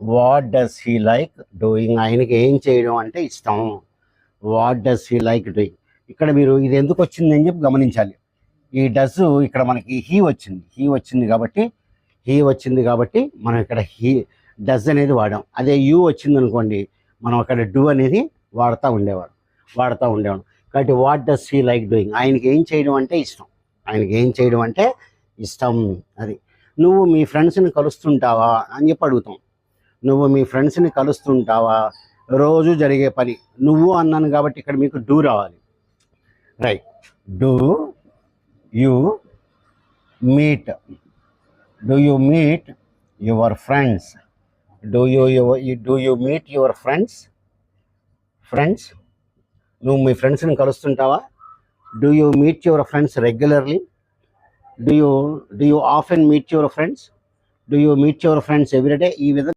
What does he like doing ఆయనకి ఏం చేయడం అంటే ఇష్టం. What does he like doing ఇక్కడ మీరు ఇది ఎందుకు వచ్చింది అని చెప్పి గమనించాలి. ఈ డస్ ఇక్కడ మనకి హీ వచ్చింది. హీ వచ్చింది కాబట్టి హీ వచ్చింది కాబట్టి మనం ఇక్కడ హీ డస్ అనేది వాడాం. అదే యూ వచ్చింది అనుకోండి మనం అక్కడ డూ అనేది వాడుతూ ఉండేవాడు వాడుతూ ఉండేవాడు కాబట్టి what does he like doing ఆయనకి ఏం చేయడం అంటే ఇష్టం. ఆయనకి ఏం చేయడం అంటే ఇష్టం అది. నువ్వు మీ ఫ్రెండ్స్ని కలుస్తుంటావా అని చెప్పి అడుగుతాం. నువ్వు మీ ఫ్రెండ్స్ని కలుస్తుంటావా? రోజు జరిగే పని. నువ్వు అన్నాను కాబట్టి ఇక్కడ మీకు డూ రావాలి. Right. Do you meet. Do you meet your friends. Do you do you meet your friends? Friends? నువ్వు మీ ఫ్రెండ్స్ని కలుస్తుంటావా? Do you meet your friends regularly? Do you do you often meet your friends? Do you meet your friends everyday ఈ విధంగా